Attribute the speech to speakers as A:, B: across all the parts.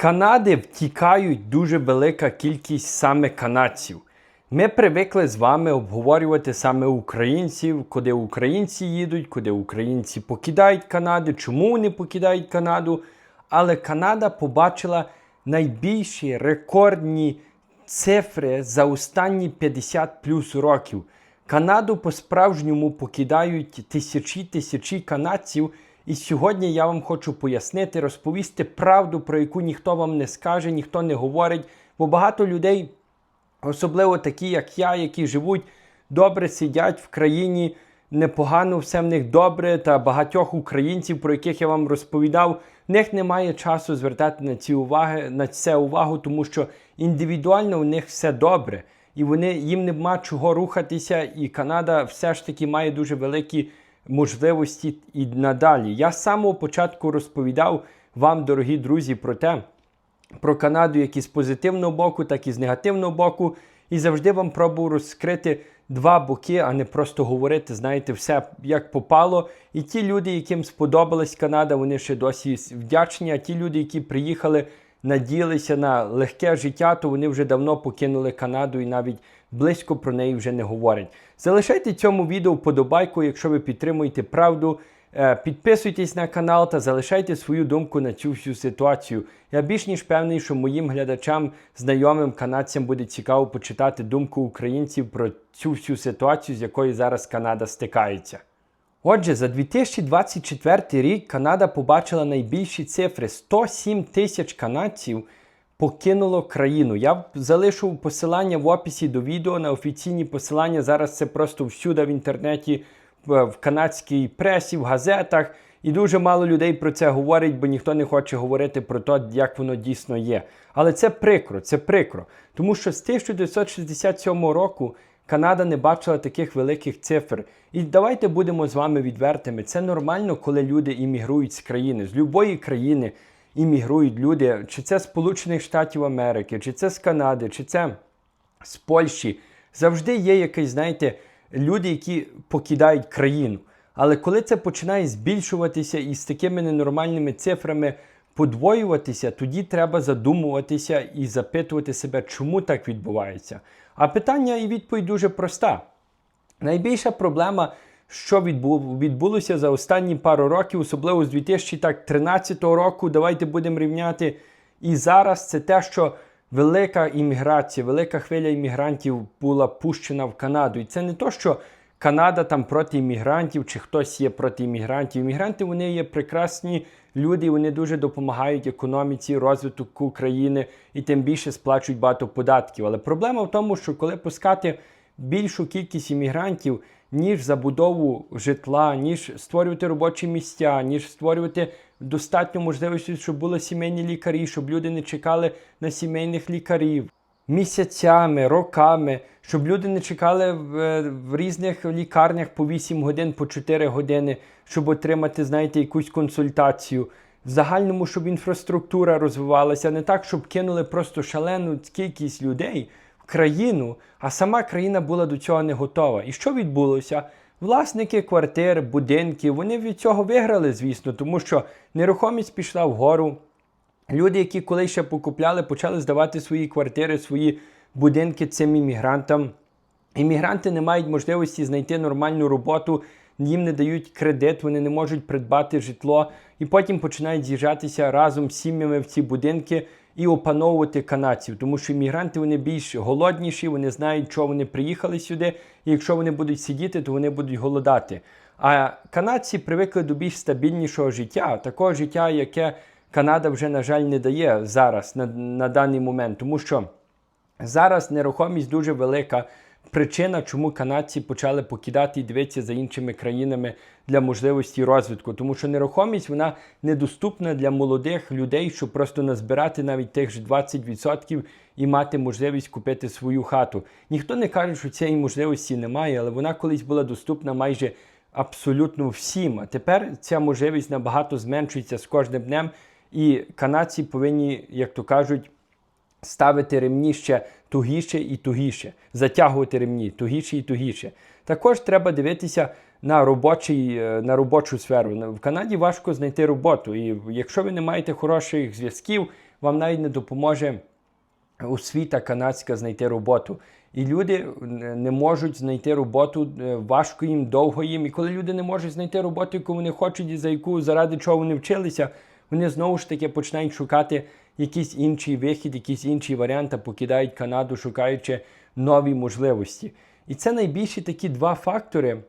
A: Канади втікають дуже велика кількість саме канадців. Ми привикли з вами обговорювати саме українців, куди українці їдуть, куди українці покидають Канаду, чому вони покидають Канаду. Але Канада побачила найбільші рекордні цифри за останні 50 плюс років. Канаду по-справжньому покидають тисячі тисячі канадців. І сьогодні я вам хочу пояснити, розповісти правду, про яку ніхто вам не скаже, ніхто не говорить. Бо багато людей, особливо такі, як я, які живуть добре, сидять в країні, непогано, все в них добре, та багатьох українців, про яких я вам розповідав, в них немає часу звертати на ці уваги, на це увагу, тому що індивідуально у них все добре. І вони їм нема чого рухатися, і Канада все ж таки має дуже великі можливості і надалі. Я з самого початку розповідав вам, дорогі друзі, про те, про Канаду як і з позитивного боку, так і з негативного боку. І завжди вам пробував розкрити два боки, а не просто говорити, знаєте, все як попало. І ті люди, яким сподобалась Канада, вони ще досі вдячні. А ті люди, які приїхали, надіялися на легке життя, то вони вже давно покинули Канаду і навіть близько про неї вже не говорять. Залишайте цьому відео вподобайку, якщо ви підтримуєте правду. Е, Підписуйтесь на канал та залишайте свою думку на цю всю ситуацію. Я більш ніж певний, що моїм глядачам, знайомим канадцям буде цікаво почитати думку українців про цю всю ситуацію, з якою зараз Канада стикається. Отже, за 2024 рік Канада побачила найбільші цифри: 107 тисяч канадців покинуло країну. Я залишу посилання в описі до відео на офіційні посилання. Зараз це просто всюди в інтернеті, в канадській пресі, в газетах. І дуже мало людей про це говорить, бо ніхто не хоче говорити про те, як воно дійсно є. Але це прикро, це прикро. Тому що з 1967 року Канада не бачила таких великих цифр. І давайте будемо з вами відвертими. Це нормально, коли люди іммігрують з країни, з будь-якої країни іммігрують люди, чи це з Сполучених Штатів Америки, чи це з Канади, чи це з Польщі. Завжди є якісь, знаєте, люди, які покидають країну. Але коли це починає збільшуватися і з такими ненормальними цифрами подвоюватися, тоді треба задумуватися і запитувати себе, чому так відбувається. А питання і відповідь дуже проста. Найбільша проблема, що відбу- відбулося за останні пару років, особливо з 2013 року, давайте будемо рівняти. І зараз це те, що велика імміграція, велика хвиля іммігрантів була пущена в Канаду. І це не то, що Канада там проти іммігрантів, чи хтось є проти іммігрантів. Іммігранти вони є прекрасні люди, вони дуже допомагають економіці, розвитку України і тим більше сплачують багато податків. Але проблема в тому, що коли пускати більшу кількість іммігрантів, ніж забудову житла, ніж створювати робочі місця, ніж створювати достатньо можливості, щоб були сімейні лікарі, щоб люди не чекали на сімейних лікарів місяцями, роками, щоб люди не чекали в, е, в різних лікарнях по 8 годин, по 4 години, щоб отримати, знаєте, якусь консультацію. В загальному, щоб інфраструктура розвивалася, не так, щоб кинули просто шалену кількість людей країну, а сама країна була до цього не готова. І що відбулося? Власники квартир, будинків, вони від цього виграли, звісно, тому що нерухомість пішла вгору. Люди, які колись ще покупляли, почали здавати свої квартири, свої будинки цим іммігрантам. Іммігранти не мають можливості знайти нормальну роботу, їм не дають кредит, вони не можуть придбати житло, і потім починають з'їжджатися разом з сім'ями в ці будинки і опановувати канадців. Тому що іммігранти вони більш голодніші, вони знають, що вони приїхали сюди, і якщо вони будуть сидіти, то вони будуть голодати. А канадці привикли до більш стабільнішого життя, такого життя, яке Канада вже, на жаль, не дає зараз на, на даний момент, тому що зараз нерухомість дуже велика. Причина, чому канадці почали покидати і дивитися за іншими країнами для можливості розвитку, тому що нерухомість вона недоступна для молодих людей, щоб просто назбирати навіть тих же 20% і мати можливість купити свою хату. Ніхто не каже, що цієї можливості немає, але вона колись була доступна майже абсолютно всім. А тепер ця можливість набагато зменшується з кожним днем, і канадці повинні, як то кажуть, ставити ремні ще тугіше і тугіше, затягувати ремні тугіше і тугіше. Також треба дивитися на робочий, е, на робочу сферу. В Канаді важко знайти роботу, і якщо ви не маєте хороших зв'язків, вам навіть не допоможе освіта канадська знайти роботу. І люди не можуть знайти роботу, е, важко їм, довго їм. І коли люди не можуть знайти роботу, яку вони хочуть, і за яку заради чого вони вчилися, вони знову ж таки починають шукати якийсь інший вихід, якийсь інший варіант, а покидають Канаду, шукаючи нові можливості. І це найбільші такі два фактори,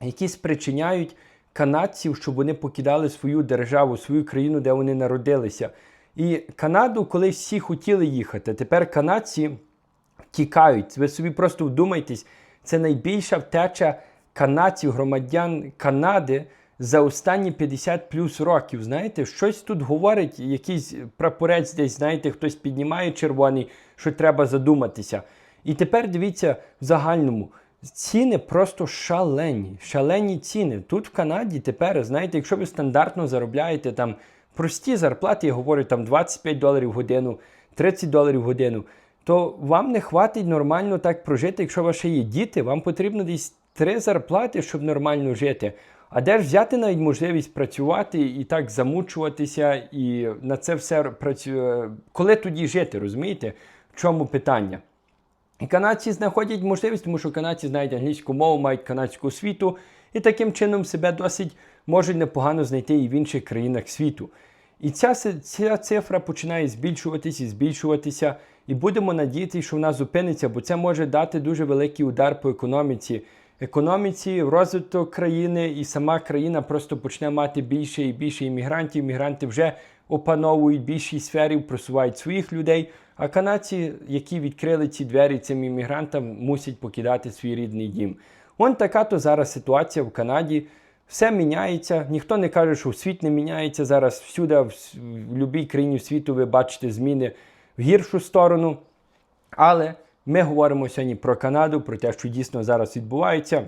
A: які спричиняють канадців, щоб вони покидали свою державу, свою країну, де вони народилися. І Канаду, коли всі хотіли їхати, тепер канадці тікають. Ви собі просто вдумайтесь, це найбільша втеча канадців, громадян Канади за останні 50 плюс років. Знаєте, щось тут говорить, якийсь прапорець десь, знаєте, хтось піднімає червоний, що треба задуматися. І тепер дивіться в загальному. Ціни просто шалені, шалені ціни. Тут в Канаді тепер, знаєте, якщо ви стандартно заробляєте там прості зарплати, я говорю там 25 доларів в годину, 30 доларів в годину, то вам не хватить нормально так прожити, якщо ще є діти, вам потрібно десь три зарплати, щоб нормально жити. А де ж взяти навіть можливість працювати і так замучуватися, і на це все працює. Коли тоді жити, розумієте? В чому питання? І канадці знаходять можливість, тому що канадці знають англійську мову, мають канадську освіту, і таким чином себе досить можуть непогано знайти і в інших країнах світу. І ця, ця цифра починає збільшуватися і збільшуватися, і будемо надіятися, що вона зупиниться, бо це може дати дуже великий удар по економіці. Економіці, розвиток країни, і сама країна просто почне мати більше і більше іммігрантів. Іммігранти вже опановують більші сфері, просувають своїх людей. А канадці, які відкрили ці двері цим іммігрантам, мусять покидати свій рідний дім. Вон така то зараз ситуація в Канаді. Все міняється. Ніхто не каже, що світ не міняється. Зараз всюди, в будь-якій країні світу, ви бачите зміни в гіршу сторону. Але ми говоримо сьогодні про Канаду, про те, що дійсно зараз відбувається.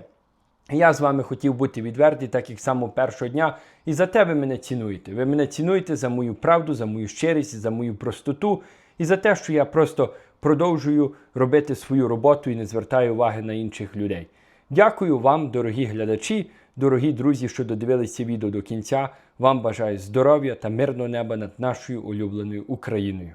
A: Я з вами хотів бути відвертий, так як з самого першого дня. І за те ви мене цінуєте. Ви мене цінуєте за мою правду, за мою щирість, за мою простоту і за те, що я просто продовжую робити свою роботу і не звертаю уваги на інших людей. Дякую вам, дорогі глядачі, дорогі друзі, що додивилися відео до кінця. Вам бажаю здоров'я та мирного неба над нашою улюбленою Україною.